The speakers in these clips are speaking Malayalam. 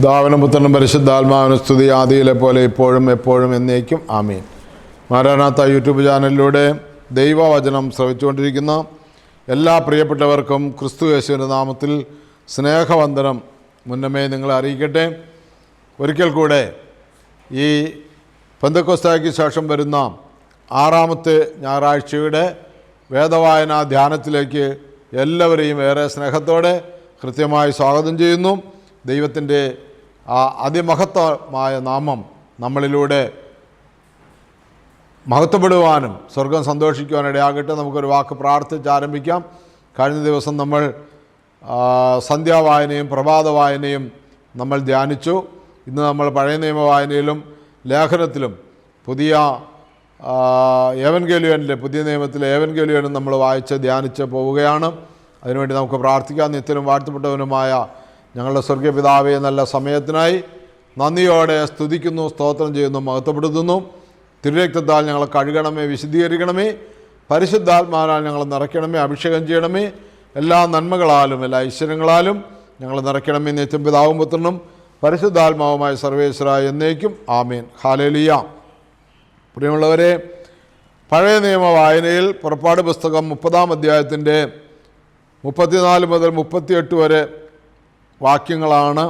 ദാവനും പുത്രനും പരിശുദ്ധാത്മാവിനും സ്തുതി ആദിയിലെ പോലെ ഇപ്പോഴും എപ്പോഴും എന്നേക്കും. ആമീൻ. മാരാനാത്ത യൂട്യൂബ് ചാനലിലൂടെ ദൈവവചനം ശ്രവിച്ചുകൊണ്ടിരിക്കുന്ന എല്ലാ പ്രിയപ്പെട്ടവർക്കും ക്രിസ്തു യേശുവിന്റെ നാമത്തിൽ സ്നേഹവന്ദനം മുന്നമേ നിങ്ങളെ അറിയിക്കട്ടെ. ഒരിക്കൽ കൂടെ ഈ പന്തക്കോസ്തായ്ക്ക് ശേഷം വരുന്ന ആറാമത്തെ ഞായറാഴ്ചയുടെ വേദവായന ധ്യാനത്തിലേക്ക് എല്ലാവരെയും ഏറെ സ്നേഹത്തോടെ കൃത്യമായി സ്വാഗതം ചെയ്യുന്നു. ദൈവത്തിന്റെ ആ അതിമഹത്വമായ നാമം നമ്മളിലൂടെ മഹത്വപ്പെടുവാനും സ്വർഗം സന്തോഷിക്കുവാനും ഇടയാകട്ടെ നമുക്കൊരു വാക്ക് പ്രാർത്ഥിച്ച് ആരംഭിക്കാം. കഴിഞ്ഞ ദിവസം നമ്മൾ സന്ധ്യാവായനയും പ്രഭാത വായനയും നമ്മൾ ധ്യാനിച്ചു. ഇന്ന് നമ്മൾ പഴയ നിയമ വായനയിലും ലേഖനത്തിലും പുതിയ ഏവൻഗേലിയനിലെ പുതിയ നിയമത്തിലെ ഏവൻഗേലിയനും നമ്മൾ വായിച്ച് ധ്യാനിച്ച് പോവുകയാണ്. അതിനുവേണ്ടി നമുക്ക് പ്രാർത്ഥിക്കാം. നിത്യനും വാഴ്ത്തപ്പെട്ടവനുമായ ഞങ്ങളുടെ സ്വർഗീയ നല്ല സമയത്തിനായി നന്ദിയോടെ സ്തുതിക്കുന്നു സ്തോത്രം ചെയ്യുന്നു മഹത്വപ്പെടുത്തുന്നു. തിരുരക്തത്താൽ ഞങ്ങളെ കഴുകണമേ വിശദീകരിക്കണമേ പരിശുദ്ധാത്മാരാൽ ഞങ്ങൾ നിറയ്ക്കണമേ അഭിഷേകം ചെയ്യണമേ. എല്ലാ നന്മകളാലും എല്ലാ ഐശ്വര്യങ്ങളാലും ഞങ്ങൾ നിറയ്ക്കണമേ നിത്യം പിതാവും പുത്രനും പരിശുദ്ധാത്മാവുമായ സർവേശ്വര എന്നേക്കും. ആമീൻ. ഹാലേലിയ. പ്രിയമുള്ളവരെ പഴയ നിയമ വായനയിൽ പുറപ്പാട് പുസ്തകം മുപ്പതാം അധ്യായത്തിന്റെ മുപ്പത്തിനാല് മുതൽ മുപ്പത്തിയെട്ട് വരെ വാക്യങ്ങളാണ്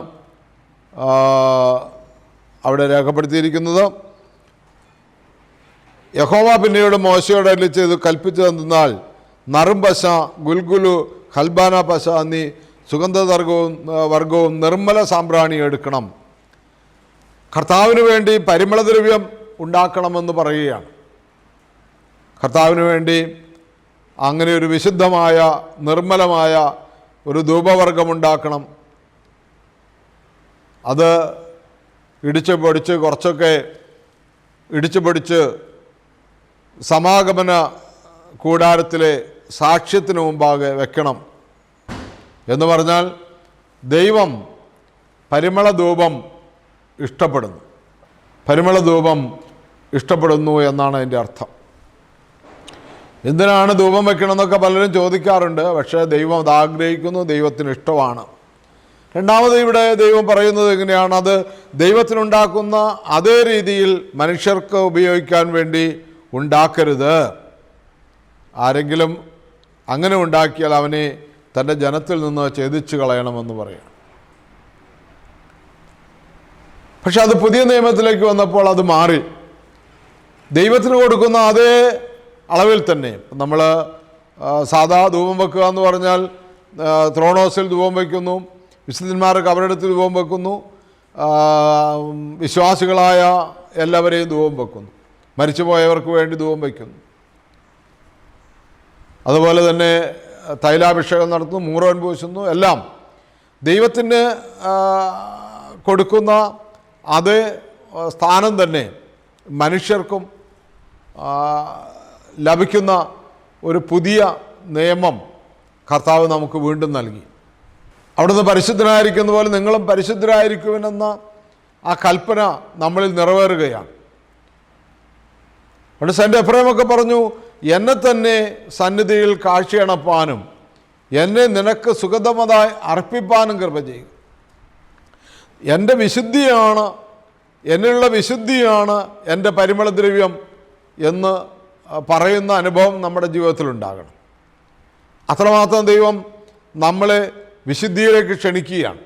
അവിടെ രേഖപ്പെടുത്തിയിരിക്കുന്നത്. യഹോവ പിന്നീട് മോശയോട് അല്ലി ചെയ്ത് കൽപ്പിച്ചതെന്നാൽ നറും പശ ഗുൽഗുലു ഹൽബാന പശ എന്നീ സുഗന്ധവർഗവും വർഗവും നിർമ്മല സാമ്പ്രാണി എടുക്കണം. കർത്താവിന് വേണ്ടി പരിമളദ്രവ്യം ഉണ്ടാക്കണമെന്ന് പറയുകയാണ്. കർത്താവിന് വേണ്ടി അങ്ങനെ ഒരു വിശുദ്ധമായ നിർമ്മലമായ ഒരു ധൂപവർഗമുണ്ടാക്കണം അത് ഇടിച്ച് പൊടിച്ച് കുറച്ചൊക്കെ ഇടിച്ച് പൊടിച്ച് സമാഗമന കൂടാരത്തിലെ സാക്ഷ്യത്തിന് മുമ്പാകെ വെക്കണം എന്ന് പറഞ്ഞാൽ ദൈവം പരിമള ധൂപം ഇഷ്ടപ്പെടുന്നു. പരിമള ധൂപം ഇഷ്ടപ്പെടുന്നു എന്നാണ് അതിന്റെ അർത്ഥം. എന്തിനാണ് ധൂപം വെക്കണമെന്നൊക്കെ പലരും ചോദിക്കാറുണ്ട്. പക്ഷേ ദൈവം അത് ആഗ്രഹിക്കുന്നു ദൈവത്തിന് ഇഷ്ടമാണ്. രണ്ടാമത് ഇവിടെ ദൈവം പറയുന്നത് എങ്ങനെയാണ്? അത് ദൈവത്തിനുണ്ടാക്കുന്ന അതേ രീതിയിൽ മനുഷ്യർക്ക് ഉപയോഗിക്കാൻ വേണ്ടി ഉണ്ടാക്കരുത്. ആരെങ്കിലും അങ്ങനെ ഉണ്ടാക്കിയാൽ അവനെ തന്റെ ജനത്തിൽ നിന്ന് ഛേദിച്ചു കളയണമെന്ന് പറയാം പക്ഷെ അത് പുതിയ നിയമത്തിലേക്ക് വന്നപ്പോൾ അത് മാറി. ദൈവത്തിന് കൊടുക്കുന്ന അതേ അളവിൽ തന്നെ. നമ്മൾ സാധാ ധൂപം വെക്കുക എന്ന് പറഞ്ഞാൽ ത്രോണോസിൽ ധൂപം വയ്ക്കുന്നു വിശുദ്ധന്മാർ കബറെടുത്ത് രൂപം വെക്കുന്നു. വിശ്വാസികളായ എല്ലാവരെയും ധൂപം വെക്കുന്നു. മരിച്ചുപോയവർക്ക് വേണ്ടി ധൂപം വയ്ക്കുന്നു അതുപോലെ തന്നെ തൈലാഭിഷേകം നടത്തുന്നു മൂറോൻ പൂശുന്നു എല്ലാം ദൈവത്തിന് കൊടുക്കുന്ന അതേ സ്ഥാനം തന്നെ മനുഷ്യർക്കും ലഭിക്കുന്ന ഒരു പുതിയ നിയമം കർത്താവ് നമുക്ക് വീണ്ടും നൽകി. അവിടുന്ന് പരിശുദ്ധനായിരിക്കുന്ന പോലെ നിങ്ങളും പരിശുദ്ധരായിരിക്കുമെന്ന ആ കൽപ്പന നമ്മളിൽ നിറവേറുകയാണ്. അവിടെ സെന്റെ എഫ്രൈമൊക്കെ പറഞ്ഞു എന്നെ തന്നെ സന്നിധിയിൽ കാഴ്ചയണപ്പാനും എന്നെ നിനക്ക് സുഗതമതായി അർപ്പിപ്പാനും കൃപ ചെയ്യുക എന്റെ വിശുദ്ധിയാണ് എന്നുള്ള വിശുദ്ധിയാണ് എന്റെ പരിമളദ്രവ്യം എന്ന് പറയുന്ന അനുഭവം നമ്മുടെ ജീവിതത്തിലുണ്ടാകണം. അത്രമാത്രം ദൈവം നമ്മളെ വിശുദ്ധിയിലേക്ക് ക്ഷണിക്കുകയാണ്.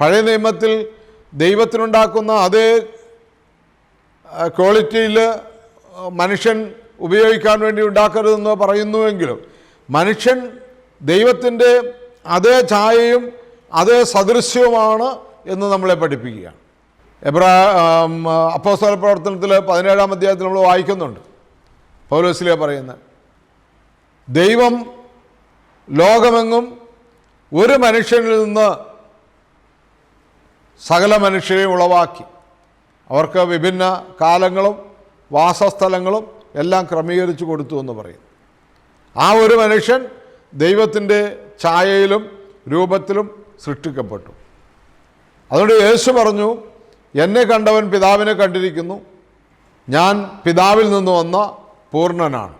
പഴയ നിയമത്തിൽ ദൈവത്തിനുണ്ടാക്കുന്ന അതേ ക്വാളിറ്റിയിൽ മനുഷ്യൻ ഉപയോഗിക്കാൻ വേണ്ടി ഉണ്ടാക്കരുതെന്ന് പറയുന്നുവെങ്കിലും മനുഷ്യൻ ദൈവത്തിന്റെ അതേ ഛായയും അതേ സദൃശ്യവുമാണ് എന്ന് നമ്മളെ പഠിപ്പിക്കുകയാണ്. എബ്രാ അപ്പോസ്തല പ്രവർത്തനത്തിൽ പതിനേഴാം അധ്യായത്തിൽ നമ്മൾ വായിക്കുന്നുണ്ട്. പൗലോസിലെ പറയുന്നത് ദൈവം ലോകമെങ്ങും ഒരു മനുഷ്യനിൽ നിന്ന് സകല മനുഷ്യരെയും ഉളവാക്കി. അവർക്ക് വിഭിന്ന കാലങ്ങളും വാസസ്ഥലങ്ങളും എല്ലാം ക്രമീകരിച്ചു കൊടുത്തു എന്ന് പറയും. ആ ഒരു മനുഷ്യൻ ദൈവത്തിന്റെ ഛായയിലും രൂപത്തിലും സൃഷ്ടിക്കപ്പെട്ടു. അതുകൊണ്ട് യേശു പറഞ്ഞു എന്നെ കണ്ടവൻ പിതാവിനെ കണ്ടിരിക്കുന്നു. ഞാൻ പിതാവിൽ നിന്ന് വന്ന പൂർണനാണ്.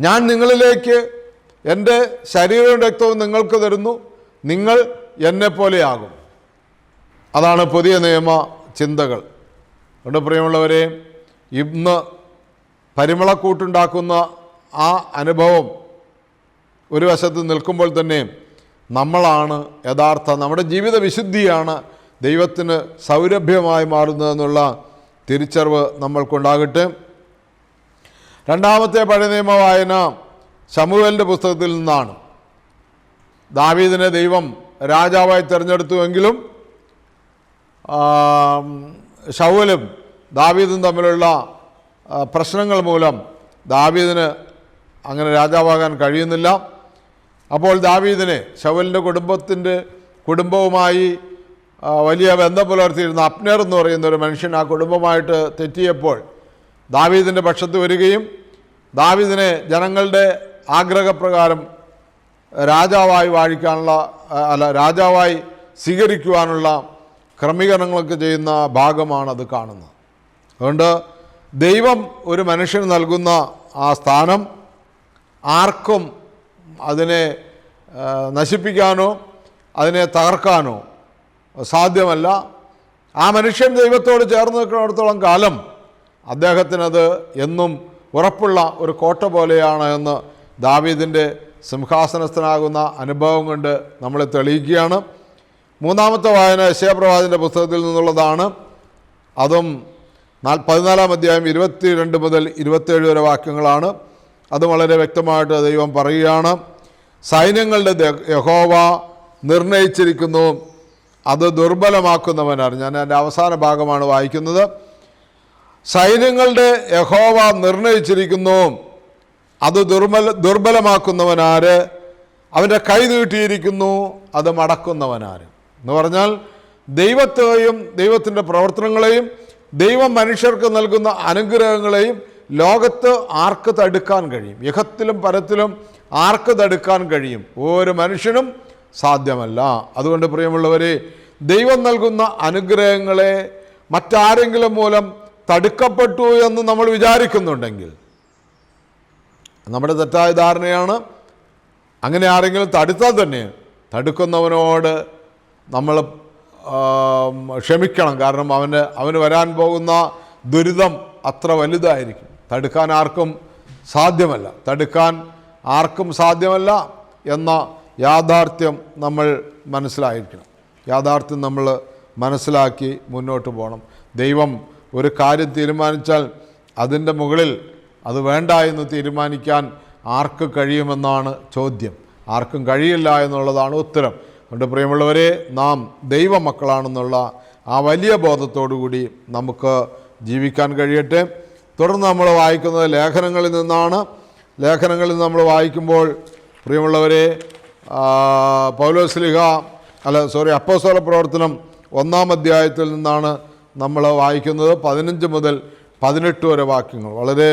ഞാൻ നിങ്ങളിലേക്ക് എന്റെ ശരീരവും രക്തവും നിങ്ങൾക്ക് തരുന്നു. നിങ്ങൾ എന്നെപ്പോലെയാകും അതാണ് പുതിയ നിയമ ചിന്തകൾ. അതുകൊണ്ട് പ്രിയമുള്ളവരെ ഇന്ന് പരിമളക്കൂട്ടുണ്ടാക്കുന്ന ആ അനുഭവം ഒരു വശത്ത് നിൽക്കുമ്പോൾ തന്നെ നമ്മളാണ് യഥാർത്ഥ നമ്മുടെ ജീവിത വിശുദ്ധിയാണ് ദൈവത്തിന് സൗരഭ്യമായി മാറുന്നതെന്നുള്ള തിരിച്ചറിവ് നമ്മൾക്കുണ്ടാകട്ടെ. രണ്ടാമത്തെ പഴയ നിയമ വായന ശമുവേലിന്റെ പുസ്തകത്തിൽ നിന്നാണ്. ദാവീദിനെ ദൈവം രാജാവായി തിരഞ്ഞെടുത്തുവെങ്കിലും ഷൗവലും ദാവീദും തമ്മിലുള്ള പ്രശ്നങ്ങൾ മൂലം ദാവീദിന് അങ്ങനെ രാജാവാകാൻ കഴിയുന്നില്ല. അപ്പോൾ ദാവീദിനെ ഷൗവലിന്റെ കുടുംബത്തിന്റെ കുടുംബവുമായി വലിയ ബന്ധം പുലർത്തിയിരുന്ന അപ്നർ എന്ന് പറയുന്ന ഒരു മനുഷ്യൻ ആ കുടുംബമായിട്ട് തെറ്റിയപ്പോൾ ദാവീദിന്റെ പക്ഷത്ത് വരികയും ദാവീദിനെ ജനങ്ങളുടെ ആഗ്രഹപ്രകാരം രാജാവായി വാഴിക്കാനുള്ള അല്ല രാജാവായി സ്വീകരിക്കുവാനുള്ള ക്രമീകരണങ്ങളൊക്കെ ചെയ്യുന്ന ഭാഗമാണ് അത് കാണുന്നത്. അതുകൊണ്ട് ദൈവം ഒരു മനുഷ്യന് നൽകുന്ന ആ സ്ഥാനം ആർക്കും അതിനെ നശിപ്പിക്കാനോ അതിനെ തകർക്കാനോ സാധ്യമല്ല. ആ മനുഷ്യൻ ദൈവത്തോട് ചേർന്ന് നിൽക്കുന്നിടത്തോളം കാലം അദ്ദേഹത്തിനത് എന്നും ഉറപ്പുള്ള ഒരു കോട്ട പോലെയാണ് എന്ന് ദാവീദിന്റെ സിംഹാസനസ്ഥനാകുന്ന അനുഭവം കൊണ്ട് നമ്മളെ തെളിയിക്കുകയാണ്. മൂന്നാമത്തെ വായന യശയപ്രവാദിന്റെ പുസ്തകത്തിൽ നിന്നുള്ളതാണ്. അതും നാൽ പതിനാലാം അധ്യായം ഇരുപത്തി രണ്ട് മുതൽ ഇരുപത്തേഴ് വരെ വാക്യങ്ങളാണ്. അത് വളരെ വ്യക്തമായിട്ട് ദൈവം പറയുകയാണ്. സൈന്യങ്ങളുടെ യഹോവ നിർണയിച്ചിരിക്കുന്നു. അത് ദുർബലമാക്കുന്നവനാണ്. ഞാൻ എന്റെ അവസാന ഭാഗമാണ് വായിക്കുന്നത്. സൈന്യങ്ങളുടെ യഹോവ നിർണയിച്ചിരിക്കുന്നു. അത് ദുർബല ദുർബലമാക്കുന്നവനാര് അവന്റെ കൈ നീട്ടിയിരിക്കുന്നു അത് മടക്കുന്നവനാര് എന്ന് പറഞ്ഞാൽ ദൈവത്തെയും ദൈവത്തിന്റെ പ്രവർത്തനങ്ങളെയും ദൈവം മനുഷ്യർക്ക് നൽകുന്ന അനുഗ്രഹങ്ങളെയും ലോകത്ത് ആർക്ക് തടുക്കാൻ കഴിയും? യഹത്തിലും പരത്തിലും ആർക്ക് തടുക്കാൻ കഴിയും? ഓരോ മനുഷ്യനും സാധ്യമല്ല. അതുകൊണ്ട് പ്രിയമുള്ളവരെ ദൈവം നൽകുന്ന അനുഗ്രഹങ്ങളെ മറ്റാരെങ്കിലും മൂലം തടുക്കപ്പെട്ടു എന്ന് നമ്മൾ വിചാരിക്കുന്നുണ്ടെങ്കിൽ നമ്മുടെ തെറ്റായ ധാരണയാണ്. അങ്ങനെ ആരെങ്കിലും തടുത്താൽ തന്നെ തടുക്കുന്നവനോട് നമ്മൾ ക്ഷമിക്കണം. കാരണം അവന് അവന് വരാൻ പോകുന്ന ദുരിതം അത്ര വലുതായിരിക്കും. തടുക്കാൻ ആർക്കും സാധ്യമല്ല. തടുക്കാൻ ആർക്കും സാധ്യമല്ല എന്ന യാഥാർത്ഥ്യം നമ്മൾ മനസ്സിലായിരിക്കണം. യാഥാർത്ഥ്യം നമ്മൾ മനസ്സിലാക്കി മുന്നോട്ട് പോകണം. ദൈവം ഒരു കാര്യം തീരുമാനിച്ചാൽ അതിന്റെ മുകളിൽ അത് വേണ്ട എന്ന് തീരുമാനിക്കാൻ ആർക്ക് കഴിയുമെന്നാണ് ചോദ്യം. ആർക്കും കഴിയില്ല എന്നുള്ളതാണ് ഉത്തരം. അതുകൊണ്ട് പ്രിയമുള്ളവരെ നാം ദൈവമക്കളാണെന്നുള്ള ആ വലിയ കൂടി നമുക്ക് ജീവിക്കാൻ കഴിയട്ടെ. തുടർന്ന് നമ്മൾ വായിക്കുന്നത് ലേഖനങ്ങളിൽ നിന്നാണ്. ലേഖനങ്ങളിൽ നമ്മൾ വായിക്കുമ്പോൾ പ്രിയമുള്ളവരെ പൗലോസ്ലിഹ അല്ല സോറി അപ്പോസ്തല പ്രവർത്തനം ഒന്നാം അധ്യായത്തിൽ നിന്നാണ് നമ്മൾ വായിക്കുന്നത്. പതിനഞ്ച് മുതൽ പതിനെട്ട് വരെ വാക്യങ്ങൾ. വളരെ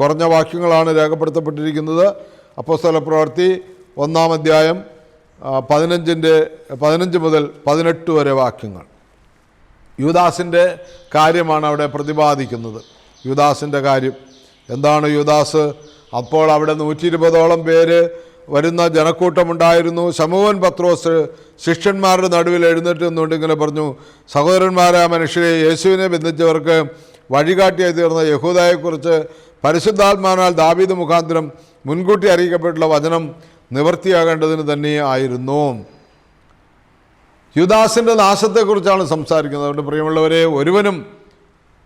കുറഞ്ഞ വാക്യങ്ങളാണ് രേഖപ്പെടുത്തപ്പെട്ടിരിക്കുന്നത്. അപ്പോസ്തല പ്രവർത്തി ഒന്നാം അധ്യായം പതിനഞ്ചിന്റെ പതിനഞ്ച് മുതൽ പതിനെട്ട് വരെ വാക്യങ്ങൾ. യുദാസിന്റെ കാര്യമാണ് അവിടെ പ്രതിപാദിക്കുന്നത്. യുദാസിന്റെ കാര്യം. എന്താണ് യുദാസ്? അപ്പോൾ അവിടെ നൂറ്റി ഇരുപതോളം പേര് വരുന്ന ജനക്കൂട്ടമുണ്ടായിരുന്നു. ശമൂഹൻ പത്രോസ് ശിഷ്യന്മാരുടെ നടുവിൽ എഴുന്നേറ്റ് നിന്നുകൊണ്ട് ഇങ്ങനെ പറഞ്ഞു സഹോദരന്മാരായ മനുഷ്യരെ യേശുവിനെ ബന്ധിച്ചവർക്ക് വഴികാട്ടിയായി തീർന്ന യഹൂദയെക്കുറിച്ച് പരിശുദ്ധാത്മാനാൽ ദാവീദ് മുഖാന്തരം മുൻകൂട്ടി അറിയിക്കപ്പെട്ടുള്ള വചനം നിവർത്തിയാകേണ്ടതിന് തന്നെ ആയിരുന്നു. യുദാസിന്റെ നാശത്തെക്കുറിച്ചാണ് സംസാരിക്കുന്നത്. അതുകൊണ്ട് പ്രിയമുള്ളവരെ ഒരുവനും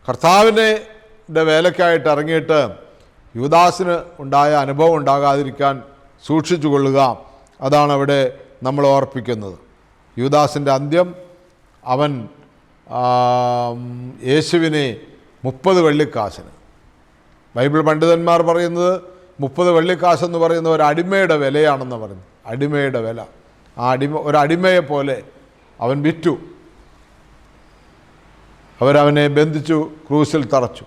കർത്താവിനെ വേലക്കായിട്ട് ഇറങ്ങിയിട്ട് യുദാസിന് ഉണ്ടായ അനുഭവം ഉണ്ടാകാതിരിക്കാൻ സൂക്ഷിച്ചു കൊള്ളുക. അതാണ് അവിടെ നമ്മൾ ഓർപ്പിക്കുന്നത്. യുദാസിന്റെ അന്ത്യം അവൻ യേശുവിനെ മുപ്പത് വെള്ളിക്കാശിന്. ബൈബിൾ പണ്ഡിതന്മാർ പറയുന്നത് മുപ്പത് വെള്ളിക്കാശെന്ന് പറയുന്ന ഒരു അടിമയുടെ വിലയാണെന്ന് പറയുന്നു അടിമയുടെ വില. ആ അടിമ ഒരു അടിമയെ പോലെ അവൻ വിറ്റു. അവരവനെ ബന്ധിച്ചു ക്രൂസിൽ തറച്ചു.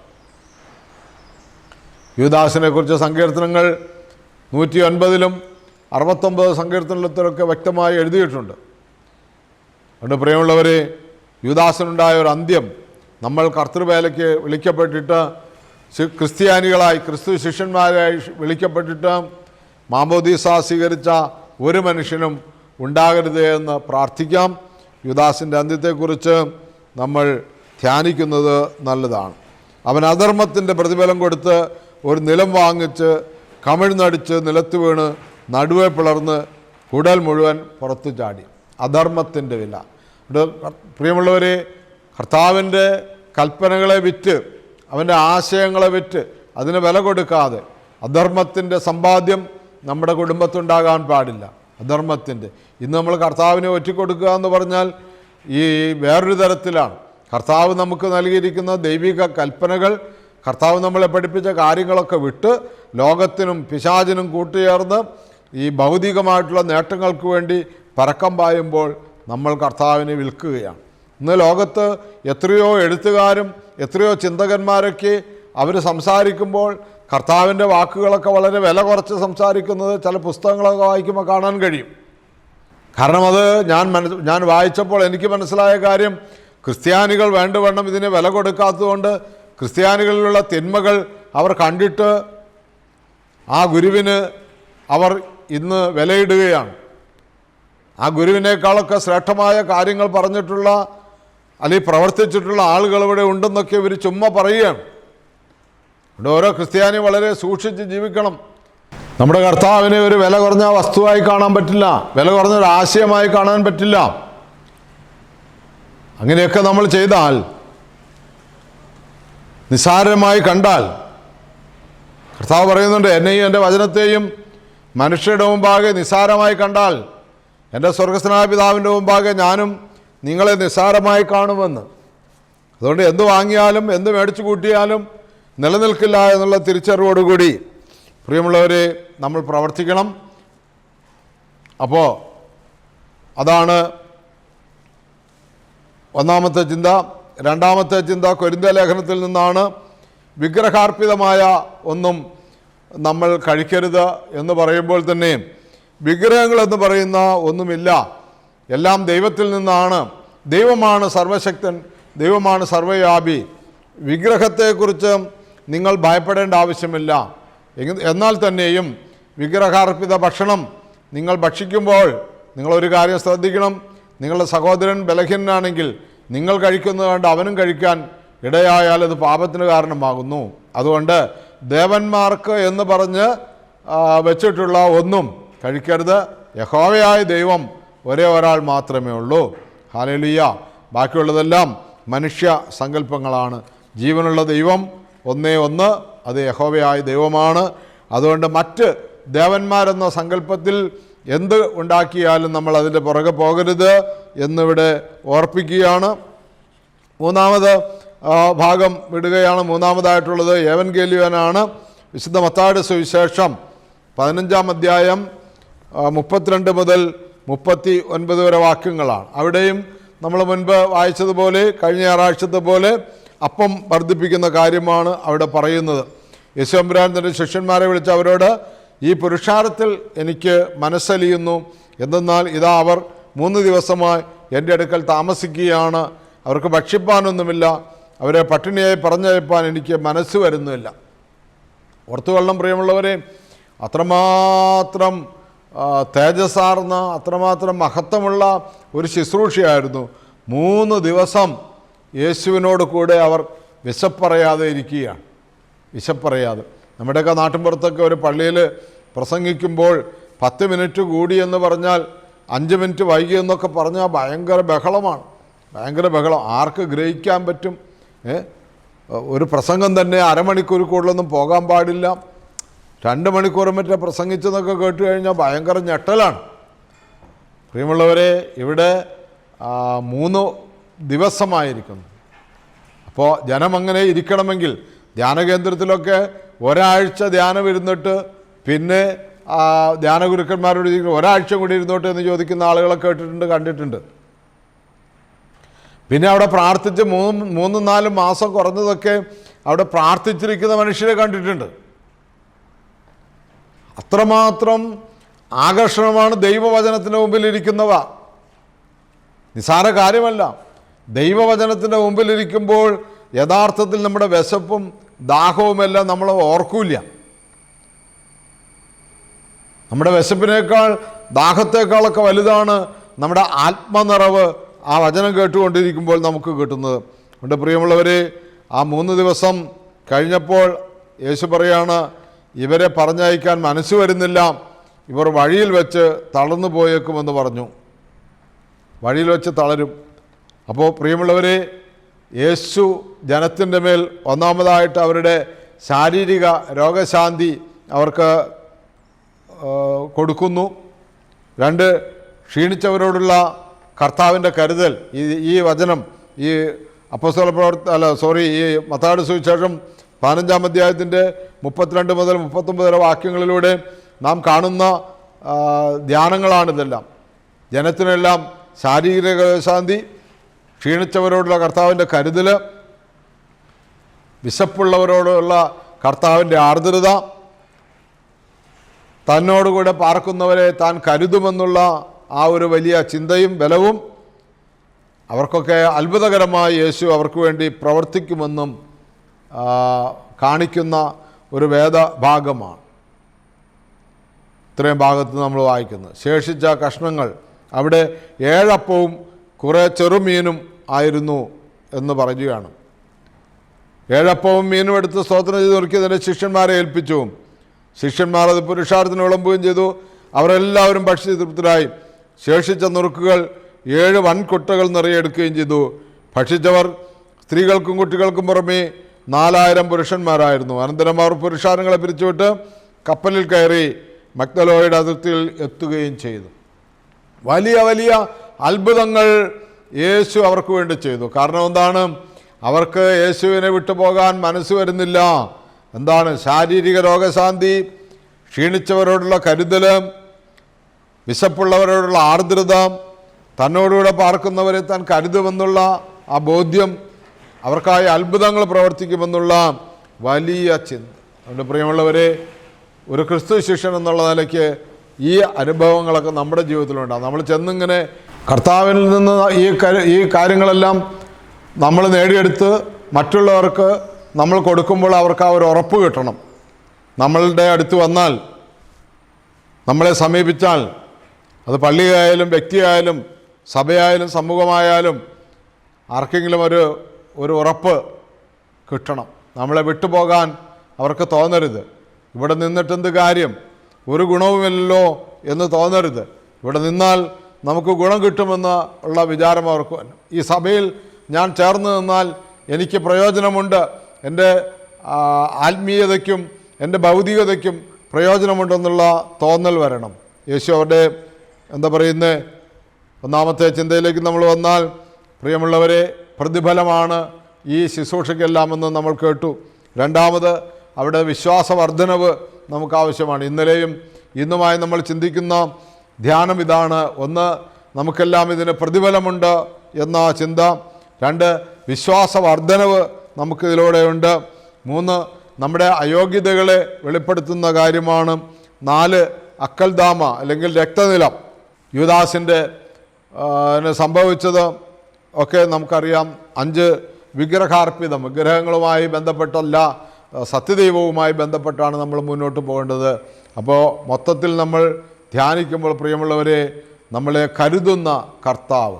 യുദാസിനെ കുറിച്ച് സങ്കീർത്തനങ്ങൾ നൂറ്റി ഒൻപതിലും അറുപത്തൊമ്പത് സങ്കീർത്തനത്തിലൊക്കെ വ്യക്തമായി എഴുതിയിട്ടുണ്ട്. അതുകൊണ്ട് പ്രിയമുള്ളവരെ യുദാസിനുണ്ടായ ഒരു അന്ത്യം നമ്മൾ കർത്തൃവേലയ്ക്ക് വിളിക്കപ്പെട്ടിട്ട് ക്രിസ്ത്യാനികളായി ക്രിസ്തു ശിഷ്യന്മാരായി വിളിക്കപ്പെട്ടിട്ട് മാമോദീസ സ്വീകരിച്ച ഒരു മനുഷ്യനും ഉണ്ടാകരുത് എന്ന് പ്രാർത്ഥിക്കാം. യുദാസിന്റെ അന്ത്യത്തെക്കുറിച്ച് നമ്മൾ ധ്യാനിക്കുന്നത് നല്ലതാണ്. അവൻ അധർമ്മത്തിന്റെ പ്രതിഫലം കൊടുത്ത് ഒരു നിലം വാങ്ങിച്ച് കമിഴ്ന്നടിച്ച് നിലത്ത് വീണ് നടുവെ പിളർന്ന് കുടൽ മുഴുവൻ പുറത്തു ചാടി. അധർമ്മത്തിന്റെ വില. പ്രിയമുള്ളവരെ കർത്താവിന്റെ കൽപ്പനകളെ വിറ്റ് അവന്റെ ആശയങ്ങളെ വിറ്റ് അതിന് വില കൊടുക്കാതെ അധർമ്മത്തിന്റെ സമ്പാദ്യം നമ്മുടെ കുടുംബത്തുണ്ടാകാൻ പാടില്ല. അധർമ്മത്തിന്റെ ഇന്ന് നമ്മൾ കർത്താവിനെ ഒറ്റിക്കൊടുക്കുക എന്ന് പറഞ്ഞാൽ ഈ വേറൊരു തരത്തിലാണ്. കർത്താവ് നമുക്ക് നൽകിയിരിക്കുന്ന ദൈവിക കൽപ്പനകൾ കർത്താവ് നമ്മളെ പഠിപ്പിച്ച കാര്യങ്ങളൊക്കെ വിട്ട് ലോകത്തിനും പിശാചിനും കൂട്ടുചേർന്ന് ഈ ഭൗതികമായിട്ടുള്ള നേട്ടങ്ങൾക്ക് വേണ്ടി പരക്കം പായുമ്പോൾ നമ്മൾ കർത്താവിനെ വിൽക്കുകയാണ്. ഇന്ന് ലോകത്ത് എത്രയോ എഴുത്തുകാരും എത്രയോ ചിന്തകന്മാരൊക്കെ അവർ സംസാരിക്കുമ്പോൾ കർത്താവിന്റെ വാക്കുകളൊക്കെ വളരെ വില കുറച്ച് സംസാരിക്കുന്നത് ചില പുസ്തകങ്ങളൊക്കെ വായിക്കുമ്പോൾ കാണാൻ കഴിയും. കാരണം അത് ഞാൻ മനസ് ഞാൻ വായിച്ചപ്പോൾ എനിക്ക് മനസ്സിലായ കാര്യം ക്രിസ്ത്യാനികൾ വേണ്ടവണ്ണം ഇതിന് വില കൊടുക്കാത്തതുകൊണ്ട് ക്രിസ്ത്യാനികളിലുള്ള തിന്മകൾ അവർ കണ്ടിട്ട് ആ ഗുരുവിന് അവർ ഇന്ന് വിലയിടുകയാണ്. ആ ഗുരുവിനേക്കാളൊക്കെ ശ്രേഷ്ഠമായ കാര്യങ്ങൾ പറഞ്ഞിട്ടുള്ള അല്ലെങ്കിൽ പ്രവർത്തിച്ചിട്ടുള്ള ആളുകൾ ഇവിടെ ഉണ്ടെന്നൊക്കെ ഇവർ ചുമ്മാ പറയുകയാണ്. അതുകൊണ്ട് ഓരോ ക്രിസ്ത്യാനി വളരെ സൂക്ഷിച്ച് ജീവിക്കണം. നമ്മുടെ കർത്താവിനെ ഒരു വില കുറഞ്ഞ വസ്തുവായി കാണാൻ പറ്റില്ല. വില കുറഞ്ഞ ഒരു ആശയമായി കാണാൻ പറ്റില്ല. അങ്ങനെയൊക്കെ നമ്മൾ ചെയ്താൽ നിസ്സാരമായി കണ്ടാൽ കർത്താവ് പറയുന്നുണ്ട് എന്നെയും എന്റെ വചനത്തെയും മനുഷ്യരുടെ മുമ്പാകെ നിസ്സാരമായി കണ്ടാൽ എന്റെ സ്വർഗസ്നായ പിതാവിന്റെ മുമ്പാകെ ഞാനും നിങ്ങളെ നിസ്സാരമായി കാണുമെന്ന്. അതുകൊണ്ട് എന്ത് വാങ്ങിയാലും എന്ത് മേടിച്ചു കൂട്ടിയാലും നിലനിൽക്കില്ല എന്നുള്ള തിരിച്ചറിവോടുകൂടി പ്രിയമുള്ളവരെ നമ്മൾ പ്രവർത്തിക്കണം. അപ്പോൾ അതാണ് ഒന്നാമത്തെ ചിന്ത. രണ്ടാമത്തെ ചിന്ത കൊരിന്ത ലേഖനത്തിൽ നിന്നാണ് വിഗ്രഹാർപ്പിതമായ ഒന്നും നമ്മൾ കഴിക്കരുത് എന്ന് പറയുമ്പോൾ തന്നെ വിഗ്രഹങ്ങൾ എന്ന് പറയുന്ന ഒന്നുമില്ല. എല്ലാം ദൈവത്തിൽ നിന്നാണ്. ദൈവമാണ് സർവശക്തൻ ദൈവമാണ് സർവവ്യാപി വിഗ്രഹത്തെക്കുറിച്ച് നിങ്ങൾ ഭയപ്പെടേണ്ട ആവശ്യമില്ല. എന്നാൽ തന്നെയും വിഗ്രഹാർപ്പിത ഭക്ഷണം നിങ്ങൾ ഭക്ഷിക്കുമ്പോൾ നിങ്ങളൊരു കാര്യം ശ്രദ്ധിക്കണം. നിങ്ങളുടെ സഹോദരൻ ബലഹീനനാണെങ്കിൽ നിങ്ങൾ കഴിക്കുന്നത് കണ്ട് അവനും കഴിക്കാൻ ഇടയായാൽ അത് പാപത്തിന് കാരണമാകുന്നു. അതുകൊണ്ട് ദേവന്മാർക്ക് എന്ന് പറഞ്ഞ് വെച്ചിട്ടുള്ള ഒന്നും കഴിക്കരുത്. യഹോവയായ ദൈവം ഒരേ ഒരാൾ മാത്രമേ ഉള്ളൂ. ഹാലലിയ ബാക്കിയുള്ളതെല്ലാം മനുഷ്യ സങ്കല്പങ്ങളാണ്. ജീവനുള്ള ദൈവം ഒന്നേ ഒന്ന് അത് യഹോവയായ ദൈവമാണ്. അതുകൊണ്ട് മറ്റ് ദേവന്മാരെന്ന സങ്കല്പത്തിൽ എന്ത് ഉണ്ടാക്കിയാലും നമ്മൾ അതിന്റെ പുറകെ പോകരുത് എന്നിവിടെ ഓർപ്പിക്കുകയാണ്. മൂന്നാമത് ഭാഗം വിടുകയാണ്. മൂന്നാമതായിട്ടുള്ളത് ഏവൻ ഗേലിയനാണ് വിശുദ്ധ മത്താട് സുവിശേഷം പതിനഞ്ചാം അധ്യായം മുപ്പത്തിരണ്ട് മുതൽ മുപ്പത്തി ഒൻപത് വരെ വാക്യങ്ങളാണ്. അവിടെയും നമ്മൾ മുൻപ് വായിച്ചതുപോലെ കഴിഞ്ഞ ഞായറാഴ്ചത്തെ പോലെ അപ്പം വർദ്ധിപ്പിക്കുന്ന കാര്യമാണ് അവിടെ പറയുന്നത്. യശോമ്പുരാൻ തന്റെ ശിഷ്യന്മാരെ വിളിച്ച് അവരോട് ഈ പുരുഷാരത്തിൽ എനിക്ക് മനസ്സലിയുന്നു. എന്തെന്നാൽ ഇതാ അവർ മൂന്ന് ദിവസമായി എന്റെ അടുക്കൽ താമസിക്കുകയാണ്. അവർക്ക് ഭക്ഷിപ്പാനൊന്നുമില്ല. അവരെ പട്ടിണിയായി പറഞ്ഞയപ്പാൻ എനിക്ക് മനസ്സ് വരുന്നില്ല. ഓർത്തുകൊള്ളണം പ്രിയമുള്ളവരെ. അത്രമാത്രം തേജസ്സാർന്ന അത്രമാത്രം മഹത്വമുള്ള ഒരു ശുശ്രൂഷയായിരുന്നു. മൂന്ന് ദിവസം യേശുവിനോട് കൂടെ അവർ വിശപ്പറയാതെ ഇരിക്കുകയാണ്. വിശപ്പറയാതെ. നമ്മുടെയൊക്കെ നാട്ടിൻപുറത്തൊക്കെ ഒരു പള്ളിയിൽ പ്രസംഗിക്കുമ്പോൾ പത്ത് മിനിറ്റ് കൂടി എന്ന് പറഞ്ഞാൽ അഞ്ച് മിനിറ്റ് വൈകി എന്നൊക്കെ പറഞ്ഞാൽ ഭയങ്കര ബഹളമാണ്. ഭയങ്കര ബഹളം. ആർക്ക് ഗ്രഹിക്കാൻ പറ്റും? ഒരു പ്രസംഗം തന്നെ അരമണിക്കൂർ കൂടുതലൊന്നും പോകാൻ പാടില്ല. രണ്ട് മണിക്കൂർ മറ്റേ പ്രസംഗിച്ചെന്നൊക്കെ കേട്ട് കഴിഞ്ഞാൽ ഭയങ്കര ഞെട്ടലാണ്. പ്രിയമുള്ളവരെ ഇവിടെ മൂന്ന് ദിവസമായിരിക്കുന്നു. അപ്പോൾ ജനം അങ്ങനെ ഇരിക്കണമെങ്കിൽ ധ്യാന കേന്ദ്രത്തിലൊക്കെ ഒരാഴ്ച ധ്യാനം ഇരുന്നിട്ട് പിന്നെ ധ്യാന ഗുരുക്കന്മാരോട് ഒരാഴ്ച കൂടി ഇരുന്നോട്ട് എന്ന് ചോദിക്കുന്ന ആളുകളെ കേട്ടിട്ടുണ്ട് കണ്ടിട്ടുണ്ട്. പിന്നെ അവിടെ പ്രാർത്ഥിച്ച് മൂന്ന് മൂന്നും നാലും മാസം കുറഞ്ഞതൊക്കെ അവിടെ പ്രാർത്ഥിച്ചിരിക്കുന്ന മനുഷ്യരെ കണ്ടിട്ടുണ്ട്. അത്രമാത്രം ആകർഷണമാണ് മുമ്പിൽ മുമ്പിലിരിക്കുന്നവ. നിസാര കാര്യമല്ല. ദൈവവചനത്തിന്റെ മുമ്പിലിരിക്കുമ്പോൾ യഥാർത്ഥത്തിൽ നമ്മുടെ വിശപ്പും ദാഹവുമെല്ലാം നമ്മൾ ഓർക്കൂല നമ്മുടെ വിശപ്പിനേക്കാൾ ദാഹത്തേക്കാളൊക്കെ വലുതാണ് നമ്മുടെ ആത്മനിറവ് ആ വചനം കേട്ടുകൊണ്ടിരിക്കുമ്പോൾ നമുക്ക് കിട്ടുന്നത്. അതുകൊണ്ട് പ്രിയമുള്ളവരെ ആ മൂന്ന് ദിവസം കഴിഞ്ഞപ്പോൾ യേശു പറയാണ് ഇവരെ പറഞ്ഞയക്കാൻ മനസ്സ് വരുന്നില്ല. ഇവർ വഴിയിൽ വെച്ച് തളർന്നു പോയേക്കുമെന്ന് പറഞ്ഞു. വഴിയിൽ വെച്ച് തളരും. അപ്പോൾ പ്രിയമുള്ളവരെ യേശു ജനത്തിന്റെ മേൽ ഒന്നാമതായിട്ട് അവരുടെ ശാരീരിക രോഗശാന്തി അവർക്ക് കൊടുക്കുന്നു. രണ്ട് ക്ഷീണിച്ചവരോടുള്ള കർത്താവിന്റെ കരുതൽ. ഈ ഈ വചനം ഈ അപ്പസ്വല പ്രവർത്ത അല്ല സോറി ഈ മത്താട് സുവിശേഷം പതിനഞ്ചാം അധ്യായത്തിന്റെ മുപ്പത്തിരണ്ട് മുതൽ മുപ്പത്തൊമ്പത് വരെ വാക്യങ്ങളിലൂടെ നാം കാണുന്ന ധ്യാനങ്ങളാണിതെല്ലാം. ജനത്തിനെല്ലാം ശാരീരിക ശാന്തി ക്ഷീണിച്ചവരോടുള്ള കർത്താവിന്റെ കരുതൽ വിശപ്പുള്ളവരോടുള്ള കർത്താവിന്റെ ആർദ്രത തന്നോടുകൂടെ പാർക്കുന്നവരെ താൻ കരുതുമെന്നുള്ള ആ ഒരു വലിയ ചിന്തയും ബലവും അവർക്കൊക്കെ അത്ഭുതകരമായി യേശു അവർക്ക് വേണ്ടി പ്രവർത്തിക്കുമെന്നും കാണിക്കുന്ന ഒരു വേദഭാഗമാണ്. ഇത്രയും ഭാഗത്ത് നമ്മൾ വായിക്കുന്നത് ശേഷിച്ച കഷ്ണങ്ങൾ അവിടെ ഏഴപ്പവും കുറേ ചെറുമീനും ആയിരുന്നു എന്ന് പറയുകയാണ്. ഏഴപ്പവും മീനും എടുത്ത് സ്തോത്രം ചെയ്ത് ഒരുക്കിയതിന്റെ ശിഷ്യന്മാരെ ഏൽപ്പിച്ചു. ശിഷ്യന്മാർ അത് പുരുഷാർത്ഥത്തിന് വിളമ്പുകയും ചെയ്തു. അവരെല്ലാവരും ഭക്ഷ്യ തൃപ്തരായി ശേഷിച്ച നുറുക്കുകൾ ഏഴ് വൻകുട്ടകൾ നിറയെടുക്കുകയും ചെയ്തു. ഭക്ഷിച്ചവർ സ്ത്രീകൾക്കും കുട്ടികൾക്കും പുറമേ നാലായിരം പുരുഷന്മാരായിരുന്നു. അനന്തരം അവർ പുരുഷാരങ്ങളെ പിരിച്ചുവിട്ട് കപ്പലിൽ കയറി മക്തലോയുടെ അതിർത്തിയിൽ എത്തുകയും ചെയ്തു. വലിയ വലിയ അത്ഭുതങ്ങൾ യേശു അവർക്ക് വേണ്ടി ചെയ്തു. കാരണം എന്താണ്? അവർക്ക് യേശുവിനെ വിട്ടുപോകാൻ മനസ്സ് വരുന്നില്ല. എന്താണ്? ശാരീരിക രോഗശാന്തി ക്ഷീണിച്ചവരോടുള്ള കരുതൽ വിശപ്പുള്ളവരോടുള്ള ആർദ്രത തന്നോടുകൂടെ പാർക്കുന്നവരെ താൻ കരുതുമെന്നുള്ള ആ ബോധ്യം അവർക്കായി അത്ഭുതങ്ങൾ പ്രവർത്തിക്കുമെന്നുള്ള വലിയ ചിന്ത. അതുകൊണ്ട് പ്രിയമുള്ളവരെ ഒരു ക്രിസ്തു ശിഷ്യൻ എന്നുള്ള നിലയ്ക്ക് ഈ അനുഭവങ്ങളൊക്കെ നമ്മുടെ ജീവിതത്തിലുണ്ടാകും നമ്മൾ ചെന്നിങ്ങനെ കർത്താവിൽ നിന്ന് ഈ ഈ കാര്യങ്ങളെല്ലാം നമ്മൾ നേടിയെടുത്ത് മറ്റുള്ളവർക്ക് നമ്മൾ കൊടുക്കുമ്പോൾ അവർക്ക് ആ ഒരു ഉറപ്പ് കിട്ടണം. നമ്മളുടെ അടുത്ത് വന്നാൽ നമ്മളെ സമീപിച്ചാൽ അത് പള്ളിയായാലും വ്യക്തിയായാലും സഭയായാലും സമൂഹമായാലും ആർക്കെങ്കിലും ഒരു ഒരു ഉറപ്പ് കിട്ടണം. നമ്മളെ വിട്ടുപോകാൻ അവർക്ക് തോന്നരുത്. ഇവിടെ നിന്നിട്ടെന്ത് കാര്യം? ഒരു ഗുണവുമില്ലല്ലോ എന്ന് തോന്നരുത്. ഇവിടെ നിന്നാൽ നമുക്ക് ഗുണം കിട്ടുമെന്ന് ഉള്ള വിചാരം അവർക്ക് ഈ സഭയിൽ ഞാൻ ചേർന്ന് നിന്നാൽ എനിക്ക് പ്രയോജനമുണ്ട്. എന്റെ ആത്മീയതയ്ക്കും എന്റെ ഭൗതികതയ്ക്കും പ്രയോജനമുണ്ടെന്നുള്ള തോന്നൽ വരണം. യേശു അവരുടെ എന്താ പറയുന്നത് ഒന്നാമത്തെ ചിന്തയിലേക്ക് നമ്മൾ വന്നാൽ പ്രിയമുള്ളവരെ പ്രതിഫലമാണ് ഈ ശുശ്രൂഷയ്ക്കെല്ലാമെന്ന് നമ്മൾ കേട്ടു. രണ്ടാമത് അവിടെ വിശ്വാസവർദ്ധനവ് നമുക്കാവശ്യമാണ്. ഇന്നലെയും ഇന്നുമായി നമ്മൾ ചിന്തിക്കുന്ന ധ്യാനം ഇതാണ്. ഒന്ന് നമുക്കെല്ലാം ഇതിന് പ്രതിഫലമുണ്ട് എന്ന ചിന്ത. രണ്ട് വിശ്വാസവർദ്ധനവ് നമുക്കിതിലൂടെയുണ്ട്. മൂന്ന് നമ്മുടെ അയോഗ്യതകളെ വെളിപ്പെടുത്തുന്ന കാര്യമാണ്. നാല് അക്കൽദാമ അല്ലെങ്കിൽ രക്തനിലം. യുവദാസിന്റെ സംഭവിച്ചത് ഒക്കെ നമുക്കറിയാം. അഞ്ച് വിഗ്രഹാർപ്പിതം വിഗ്രഹങ്ങളുമായി ബന്ധപ്പെട്ടല്ല സത്യദൈവവുമായി ബന്ധപ്പെട്ടാണ് നമ്മൾ മുന്നോട്ട് പോകേണ്ടത്. അപ്പോൾ മൊത്തത്തിൽ നമ്മൾ ധ്യാനിക്കുമ്പോൾ പ്രിയമുള്ളവരെ നമ്മളെ കരുതുന്ന കർത്താവ്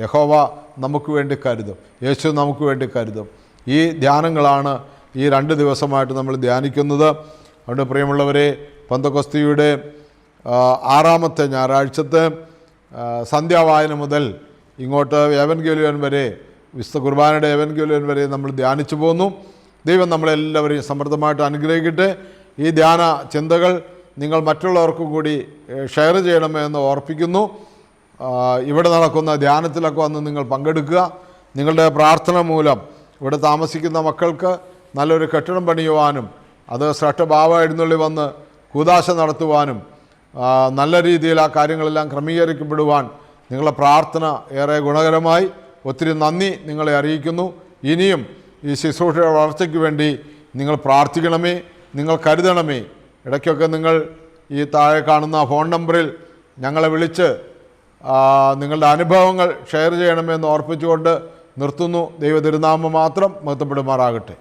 യഹോവ നമുക്ക് വേണ്ടി കരുതും. യേശു നമുക്ക് വേണ്ടി കരുതും. ഈ ധ്യാനങ്ങളാണ് ഈ രണ്ട് ദിവസമായിട്ട് നമ്മൾ ധ്യാനിക്കുന്നത്. അതുകൊണ്ട് പ്രിയമുള്ളവരെ പന്തകൊസ്തിയുടെ ആറാമത്തെ ഞായറാഴ്ചത്തെ സന്ധ്യാവായന മുതൽ ഇങ്ങോട്ട് ഏവൻഗേലിയൻ വരെ വിശുദ്ധ കുർബാനയുടെ ഏവൻഗേലിയൻ വരെ നമ്മൾ ധ്യാനിച്ചു പോന്നു. ദൈവം നമ്മളെല്ലാവരെയും സമൃദ്ധമായിട്ട് അനുഗ്രഹിക്കട്ടെ. ഈ ധ്യാന ചിന്തകൾ നിങ്ങൾ മറ്റുള്ളവർക്കും കൂടി ഷെയർ ചെയ്യണമെന്ന് ഓർപ്പിക്കുന്നു. ഇവിടെ നടക്കുന്ന ധ്യാനത്തിലൊക്കെ വന്ന് നിങ്ങൾ പങ്കെടുക്കുക. നിങ്ങളുടെ പ്രാർത്ഥന മൂലം ഇവിടെ താമസിക്കുന്ന മക്കൾക്ക് നല്ലൊരു കെട്ടിടം പണിയുവാനും അത് ശ്രദ്ധഭാവ എഴുന്നള്ളി വന്ന് കൂതാശ നടത്തുവാനും നല്ല രീതിയിൽ ആ കാര്യങ്ങളെല്ലാം ക്രമീകരിക്കപ്പെടുവാൻ നിങ്ങളുടെ പ്രാർത്ഥന ഏറെ ഗുണകരമായി. ഒത്തിരി നന്ദി നിങ്ങളെ അറിയിക്കുന്നു. ഇനിയും ഈ ശുശ്രൂഷയുടെ വളർച്ചയ്ക്ക് വേണ്ടി നിങ്ങൾ പ്രാർത്ഥിക്കണമേ നിങ്ങൾ കരുതണമേ. ഇടയ്ക്കൊക്കെ നിങ്ങൾ ഈ താഴെ കാണുന്ന ഫോൺ നമ്പറിൽ ഞങ്ങളെ വിളിച്ച് നിങ്ങളുടെ അനുഭവങ്ങൾ ഷെയർ ചെയ്യണമെന്ന് ഓർപ്പിച്ചുകൊണ്ട് നിർത്തുന്നു. ദൈവ തിരുനാമം മാത്രം മഹത്വപ്പെടുമാറാകട്ടെ.